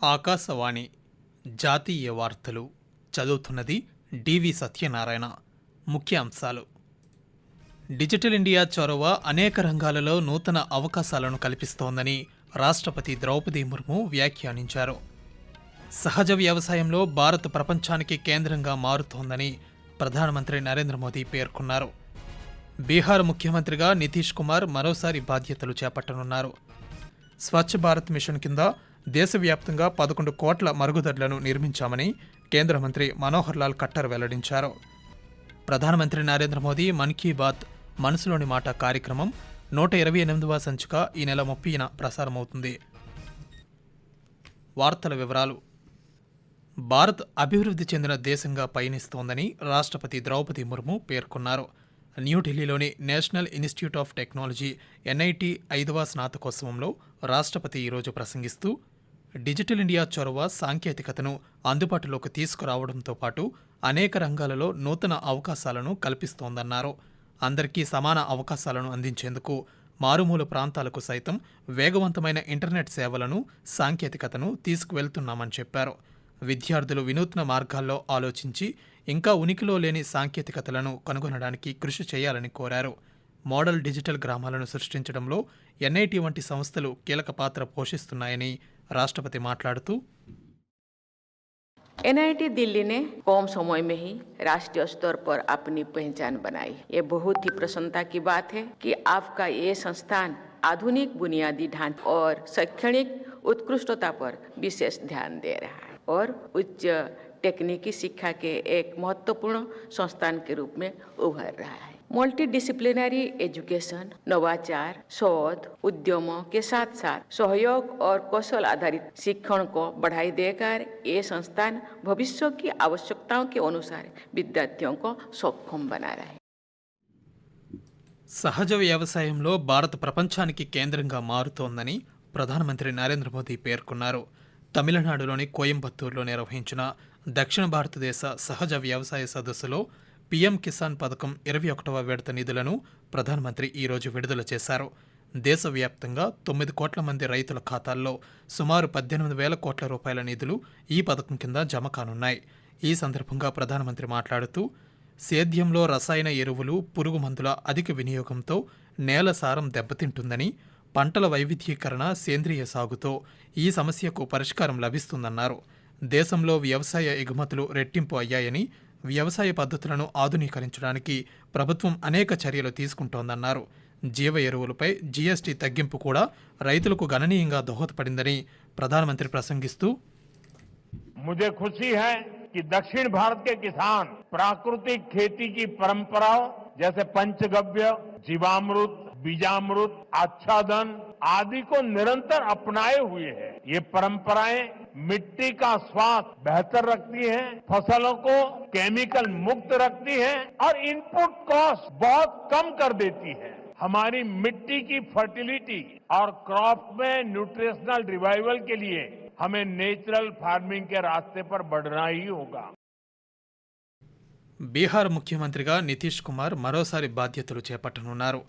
ఆకాశవాణి జాతీయ వార్తలు చదువుతున్నది డివి సత్యనారాయణ. ముఖ్య అంశాలు డిజిటల్ ఇండియా చొరవ అనేక రంగాలలో నూతన అవకాశాలను కల్పిస్తోందని రాష్ట్రపతి ద్రౌపది ముర్ము వ్యాఖ్యానించారు. సహజ వ్యవసాయంలో భారత్ ప్రపంచానికి కేంద్రంగా మారుతోందని ప్రధానమంత్రి నరేంద్ర మోదీ పేర్కొన్నారు. బీహార్ ముఖ్యమంత్రిగా నితీష్ కుమార్ మరోసారి బాధ్యతలు చేపట్టనున్నారు. స్వచ్ఛ భారత్ మిషన్ కింద దేశవ్యాప్తంగా పదకొండు కోట్ల మరుగుదొడ్లను నిర్మించామని కేంద్ర మంత్రి మనోహర్ లాల్ ఖట్టర్ వెల్లడించారు. ప్రధానమంత్రి నరేంద్ర మోదీ మన్ కీ బాత్ మనసులోని మాట కార్యక్రమం నూట ఇరవై ఎనిమిదవ సంచిక ఈ నెల ముప్పైన ప్రసారమవుతుంది. వార్తల వివరాలు. భారత్ అభివృద్ధి చెందిన దేశంగా పయనిస్తోందని రాష్ట్రపతి ద్రౌపది ముర్ము పేర్కొన్నారు. న్యూఢిల్లీలోని national institute of technology NIT ఐదవ స్నాతకోత్సవంలో రాష్ట్రపతి ఈరోజు ప్రసంగిస్తూ డిజిటల్ ఇండియా చొరవ సాంకేతికతను అందుబాటులోకి తీసుకురావడంతో పాటు అనేక రంగాలలో నూతన అవకాశాలను కల్పిస్తోందన్నారు. అందరికీ సమాన అవకాశాలను అందించేందుకు మారుమూల ప్రాంతాలకు సైతం వేగవంతమైన ఇంటర్నెట్ సేవలను సాంకేతికతను తీసుకువెళ్తున్నామని చెప్పారు. విద్యార్థులు వినూత్న మార్గాల్లో ఆలోచించి ఇంకా ఉనికిలో లేని సాంకేతికతలను కనుగొనడానికి కృషి చేయాలని కోరారు. మోడల్ డిజిటల్ గ్రామాలను సృష్టించడంలో ఎన్ఐటి వంటి సంస్థలు కీలక పాత్ర పోషిస్తున్నాయని రాష్ట్రపతి మాట్లాడుతూ एनआईटी दिल्ली ने कम समय में ही राष्ट्रीय स्तर पर अपनी पहचान बनाई ये बहुत ही प्रसन्नता की बात है कि आपका ये संस्थान आधुनिक बुनियादी ढांचे और शैक्षणिक उत्कृष्टता पर विशेष ध्यान दे रहा है और उच्च टेक्निकी शिक्षा के एक महत्वपूर्ण संस्थान के रूप में उभर रहा है मल्टी डिसिप्लिनरी एजुकेशन नवाचार शोध उद्यमों के साथ साथ सहयोग और कौशल आधारित शिक्षण को बढ़ाई देकर ये संस्थान भविष्य की आवश्यकताओं के अनुसार विद्यार्थियों को सक्षम बना रहा है సహజ వ్యవసాయంలో భారత్ ప్రపంచానికి కేంద్రంగా మారుతోందని ప్రధానమంత్రి నరేంద్ర మోదీ పేర్కొన్నారు తమిళనాడులోని కోయంబత్తూరులో నిర్వహించిన దక్షిణ భారతదేశ సహజ వ్యవసాయ సదస్సులో పీఎం కిసాన్ పథకం ఇరవై ఒకటవ విడత నిధులను ప్రధానమంత్రి ఈరోజు విడుదల చేశారు. దేశవ్యాప్తంగా తొమ్మిది కోట్ల మంది రైతుల ఖాతాల్లో సుమారు పద్దెనిమిది వేల కోట్ల రూపాయల నిధులు ఈ పథకం కింద జమ కానున్నాయి. ఈ సందర్భంగా ప్రధానమంత్రి మాట్లాడుతూ సేద్యంలో రసాయన ఎరువులు పురుగు మందుల అధిక వినియోగంతో నేల సారం దెబ్బతింటుందని పంటల వైవిధ్యీకరణ సేంద్రియ సాగుతో ఈ సమస్యకు పరిష్కారం లభిస్తుందన్నారు. దేశంలో వ్యవసాయ ఎగుమతులు రెట్టింపు అయ్యాయని వ్యవసాయ పద్ధతులను ఆధునీకరించడానికి ప్రభుత్వం అనేక చర్యలు తీసుకుంటోందన్నారు జీవ ఎరువులపై జీఎస్టీ తగ్గింపు కూడా రైతులకు గణనీయంగా దోహదపడిందని ప్రధానమంత్రి ప్రసంగిస్తూ मुझे खुशी है कि दक्षिण भारत के किसान प्राकृतिक खेती की परंपराओं जैसे पंचगव्य जीवामृत बीजामृत आच्छादन आदि को निरंतर अपनाए हुए हैं ये परंपराएं मिट्टी का स्वास्थ्य बेहतर रखती हैं, फसलों को केमिकल मुक्त रखती हैं और इनपुट कॉस्ट बहुत कम कर देती है हमारी मिट्टी की फर्टिलिटी और क्रॉप में न्यूट्रिशनल रिवाइवल के लिए हमें नेचुरल फार्मिंग के रास्ते पर बढ़ना ही होगा బీహార్ ముఖ్యమంత్రిగా నితీష్ కుమార్ మరోసారి బాధ్యతలు చేపట్టనున్నారు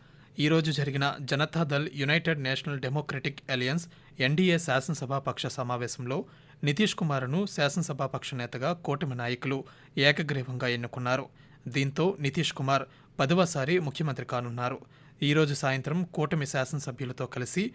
ఈరోజు జరిగిన Janata Dal united national democratic alliance NDA శాసనసభాపక్ష సమావేశంలో నితీష్ కుమార్ను శాసనసభాపక్ష నేతగా కూటమి నాయకులు ఏకగ్రీవంగా ఎన్నుకున్నారు. దీంతో నితీష్ కుమార్ పదవసారి ముఖ్యమంత్రి కానున్నారు. ఈరోజు సాయంత్రం కూటమి శాసనసభ్యులతో కలిసి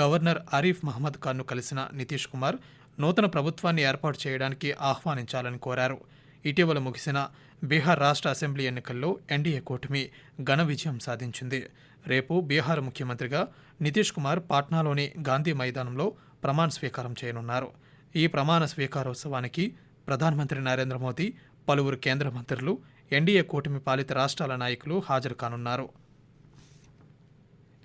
గవర్నర్ ఆరిఫ్ మహమ్మద్ ఖాన్ను కలిసిన నితీష్ కుమార్ నూతన ప్రభుత్వాన్ని ఏర్పాటు చేయడానికి ఆహ్వానించాలని కోరారు. ఇటీవల ముగిసిన బీహార్ రాష్ట్ర అసెంబ్లీ ఎన్నికల్లో ఎన్డీఏ కూటమి ఘన విజయం సాధించింది. రేపు బీహార్ ముఖ్యమంత్రిగా నితీష్ కుమార్ పాట్నాలోని గాంధీ మైదానంలో ప్రమాణ స్వీకారం చేయనున్నారు. ఈ ప్రమాణ స్వీకారోత్సవానికి ప్రధానమంత్రి నరేంద్ర మోదీ పలువురు కేంద్ర మంత్రులు ఎన్డీఏ కూటమి పాలిత రాష్ట్రాల నాయకులు హాజరు కానున్నారు.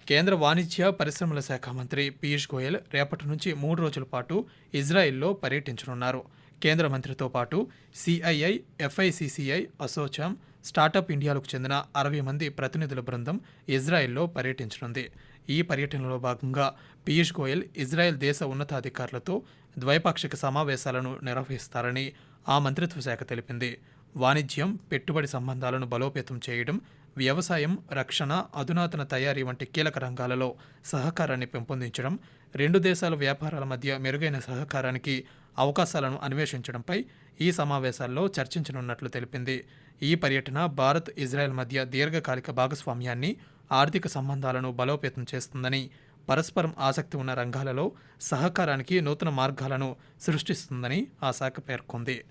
కేంద్ర వాణిజ్య పరిశ్రమల శాఖ మంత్రి పీయూష్ గోయల్ రేపటి నుంచి మూడు రోజుల పాటు ఇజ్రాయెల్లో పర్యటించనున్నారు. కేంద్ర మంత్రితో పాటు సిఐఐ ఎఫ్ఐసిసిఐ అసోచామ్ స్టార్టప్ ఇండియాలకు చెందిన అరవై మంది ప్రతినిధుల బృందం ఇజ్రాయెల్లో పర్యటించనుంది. ఈ పర్యటనలో భాగంగా పీయూష్ గోయల్ ఇజ్రాయెల్ దేశ ఉన్నతాధికారులతో ద్వైపాక్షిక సమావేశాలను నిర్వహిస్తారని ఆ మంత్రిత్వ శాఖ తెలిపింది. వాణిజ్యం పెట్టుబడి సంబంధాలను బలోపేతం చేయడం వ్యవసాయం రక్షణ అధునాతన తయారీ వంటి కీలక రంగాలలో సహకారాన్ని పెంపొందించడం రెండు దేశాల వ్యాపారాల మధ్య మెరుగైన సహకారానికి అవకాశాలను అన్వేషించడంపై ఈ సమావేశాల్లో చర్చించనున్నట్లు తెలిపింది. ఈ పర్యటన భారత్ ఇజ్రాయెల్ మధ్య దీర్ఘకాలిక భాగస్వామ్యాన్ని ఆర్థిక సంబంధాలను బలోపేతం చేస్తుందని పరస్పరం ఆసక్తి ఉన్న రంగాలలో సహకారానికి నూతన మార్గాలను సృష్టిస్తుందని ఆ శాఖ పేర్కొంది.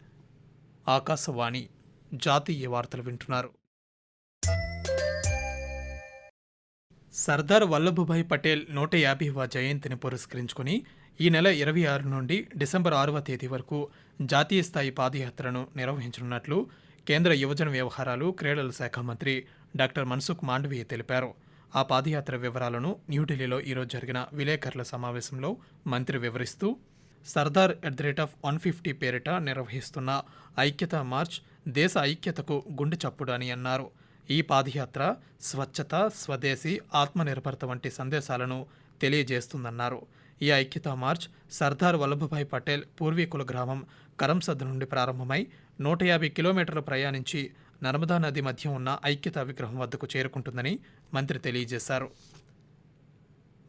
ఆకాశవాణి జాతీయ వార్తలు వింటున్నారు. సర్దార్ వల్లభభాయ్ పటేల్ నూట యాభైవ జయంతిని పురస్కరించుకుని ఈ నెల ఇరవై ఆరు నుండి డిసెంబర్ ఆరవ తేదీ వరకు జాతీయ స్థాయి పాదయాత్రను నిర్వహించనున్నట్లు కేంద్ర యువజన వ్యవహారాలు క్రీడల శాఖ మంత్రి డాక్టర్ మన్సుఖ్ మాండవీయ తెలిపారు. ఆ పాదయాత్ర వివరాలను న్యూఢిల్లీలో ఈరోజు జరిగిన విలేకరుల సమావేశంలో మంత్రి వివరిస్తూ Sardar at the rate of one fifty పేరిట నిర్వహిస్తున్న ఐక్యతా మార్చ్ దేశ ఐక్యతకు గుండె చప్పుడు అని అన్నారు. ఈ పాదయాత్ర స్వచ్ఛత స్వదేశీ ఆత్మనిర్భరత వంటి సందేశాలను తెలియజేస్తుందన్నారు. ఈ ఐక్యతా మార్చ్ సర్దార్ వల్లభభాయ్ పటేల్ పూర్వీకుల గ్రామం కరంసద్ నుండి ప్రారంభమై నూట యాభై కిలోమీటర్లు ప్రయాణించి నర్మదా నది మధ్య ఉన్న ఐక్యతా విగ్రహం వద్దకు చేరుకుంటుందని మంత్రి తెలియజేశారు.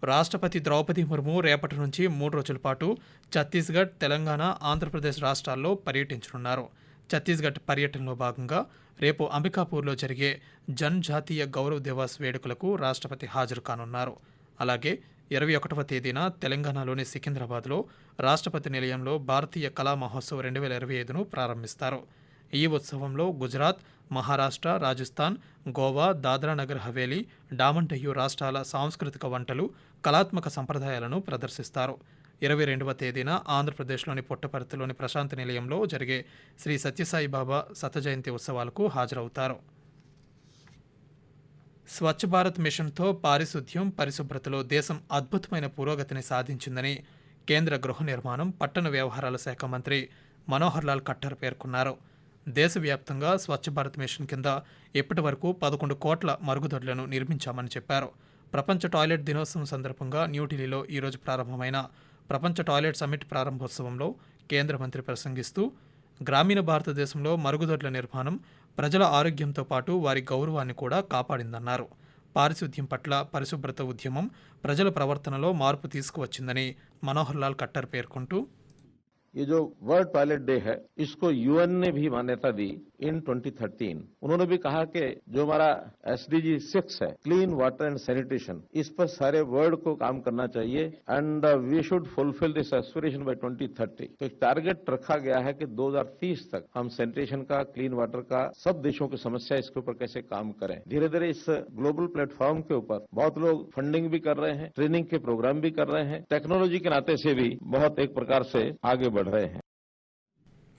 రాష్ట్రపతి ద్రౌపది ముర్ము రేపటి నుంచి మూడు రోజుల పాటు ఛత్తీస్గఢ్ తెలంగాణ ఆంధ్రప్రదేశ్ రాష్ట్రాల్లో పర్యటించనున్నారు. ఛత్తీస్గఢ్ పర్యటనలో భాగంగా రేపు అంబికాపూర్లో జరిగే జన్జాతీయ గౌరవ్ దివాస్ వేడుకలకు రాష్ట్రపతి హాజరు కానున్నారు. అలాగే ఇరవై ఒకటవ తేదీన తెలంగాణలోని సికింద్రాబాద్లో రాష్ట్రపతి నిలయంలో భారతీయ కళా మహోత్సవ్ రెండు వేల ఇరవై ఐదును ప్రారంభిస్తారు. ఈ ఉత్సవంలో గుజరాత్ మహారాష్ట్ర రాజస్థాన్ గోవా దాద్రా నగర్ హవేలీ డామన్ రాష్ట్రాల సాంస్కృతిక వంటలు కళాత్మక సంప్రదాయాలను ప్రదర్శిస్తారు. ఇరవై రెండవ తేదీన ఆంధ్రప్రదేశ్లోని పుట్టపర్తిలోని ప్రశాంతి నిలయంలో జరిగే శ్రీ సత్యసాయిబాబా శత జయంతి ఉత్సవాలకు హాజరవుతారు. స్వచ్ఛ భారత్ మిషన్తో పారిశుద్ధ్యం పరిశుభ్రతలో దేశం అద్భుతమైన పురోగతిని సాధించిందని కేంద్ర గృహ నిర్మాణం పట్టణ వ్యవహారాల శాఖ మంత్రి మనోహర్ లాల్ ఖట్టర్ పేర్కొన్నారు. దేశవ్యాప్తంగా స్వచ్ఛ భారత్ మిషన్ కింద ఇప్పటి వరకు పదకొండు కోట్ల మరుగుదొడ్లను నిర్మించామని చెప్పారు. ప్రపంచ టాయిలెట్ దినోత్సవం సందర్భంగా న్యూఢిల్లీలో ఈరోజు ప్రారంభమైన ప్రపంచ టాయిలెట్ సమ్మిట్ ప్రారంభోత్సవంలో కేంద్ర మంత్రి ప్రసంగిస్తూ గ్రామీణ భారతదేశంలో మరుగుదొడ్ల నిర్మాణం ప్రజల ఆరోగ్యంతో పాటు వారి గౌరవాన్ని కూడా కాపాడిందన్నారు. పారిశుద్ధ్యం పట్ల పరిశుభ్రత ఉద్యమం ప్రజల ప్రవర్తనలో మార్పు తీసుకువచ్చిందని మనోహర్ లాల్ కట్టర్ పేర్కొంటూ ये जो वर्ल्ड टॉयलेट डे है, इसको यूएन ने भी मान्यता दी इन 2013 उन्होंने भी कहा कि जो हमारा एसडीजी सिक्स है क्लीन वाटर एंड सैनिटेशन इस पर सारे वर्ल्ड को काम करना चाहिए and we should fulfil this aspiration by 2030 तो एक टारगेट रखा गया है कि 2030 तक हम सैनिटेशन का क्लीन वाटर का, सब देशों की समस्या इसके ऊपर कैसे काम करें। धीरे धीरे इस ग्लोबल प्लेटफॉर्म के ऊपर बहुत लोग फंडिंग भी कर रहे हैं ट्रेनिंग के प्रोग्राम भी कर रहे हैं टेक्नोलॉजी के नाते से भी बहुत एक प्रकार से आगे बढ़ रहे हैं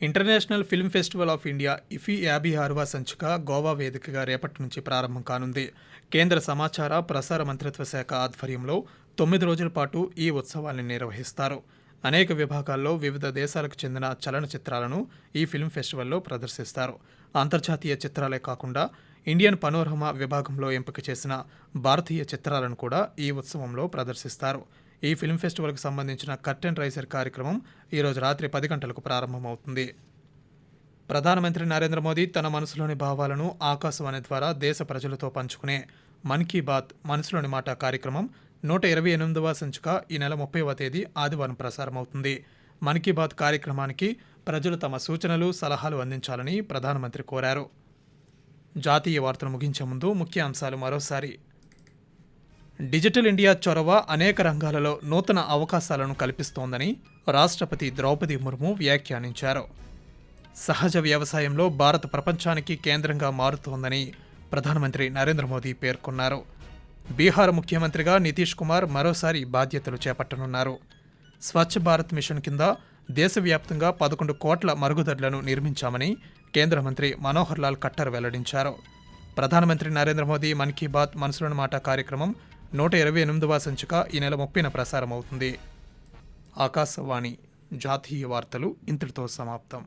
international film festival of India IFFI యాభై ఆరవ సంచిక గోవా వేదికగా రేపటి నుంచి ప్రారంభం కానుంది కేంద్ర సమాచార ప్రసార మంత్రిత్వ శాఖ ఆధ్వర్యంలో తొమ్మిది రోజుల పాటు ఈ ఉత్సవాన్ని నిర్వహిస్తారు అనేక విభాగాల్లో వివిధ దేశాలకు చెందిన చలనచిత్రాలను ఈ ఫిల్మ్ ఫెస్టివల్లో ప్రదర్శిస్తారు అంతర్జాతీయ చిత్రాలే కాకుండా ఇండియన్ పనోరమా విభాగంలో ఎంపిక చేసిన భారతీయ చిత్రాలను కూడా ఈ ఉత్సవంలో ప్రదర్శిస్తారు ఈ ఫిల్మ్ ఫెస్టివల్కి సంబంధించిన కర్టెన్ రైజర్ కార్యక్రమం ఈరోజు రాత్రి పది గంటలకు ప్రారంభమవుతుంది. ప్రధానమంత్రి నరేంద్ర మోదీ తన మనసులోని భావాలను ఆకాశవాణి ద్వారా దేశ ప్రజలతో పంచుకునే మన్ కీ బాత్ మనసులోని మాట కార్యక్రమం నూట ఇరవై ఎనిమిదవ సంచిక ఈ నెల ముప్పైవ తేదీ ఆదివారం ప్రసారమవుతుంది. మన్ కీ బాత్ కార్యక్రమానికి ప్రజలు తమ సూచనలు సలహాలు అందించాలని ప్రధానమంత్రి కోరారు. జాతీయ వార్తలు ముగించే ముందు ముఖ్య అంశాలు మరోసారి. డిజిటల్ ఇండియా చొరవ అనేక రంగాలలో నూతన అవకాశాలను కల్పిస్తోందని రాష్ట్రపతి ద్రౌపది ముర్ము వ్యాఖ్యానించారు. సహజ వ్యవసాయంలో భారత్ ప్రపంచానికి కేంద్రంగా మారుతోందని ప్రధానమంత్రి నరేంద్ర మోదీ పేర్కొన్నారు. బీహార్ ముఖ్యమంత్రిగా నితీష్ కుమార్ మరోసారి బాధ్యతలు చేపట్టనున్నారు. స్వచ్ఛ భారత్ మిషన్ కింద దేశవ్యాప్తంగా పదకొండు కోట్ల మరుగుదొడ్లను నిర్మించామని కేంద్ర మంత్రి మనోహర్ లాల్ ఖట్టర్ వెల్లడించారు. ప్రధానమంత్రి నరేంద్ర మోదీ మన్ కీ బాత్ మనసులోని మాట కార్యక్రమం నూట ఇరవై ఎనిమిదవ సంచిక ఈ నెల ముప్పైన ప్రసారమవుతుంది. ఆకాశవాణి జాతీయ వార్తలు ఇంతటితో సమాప్తం.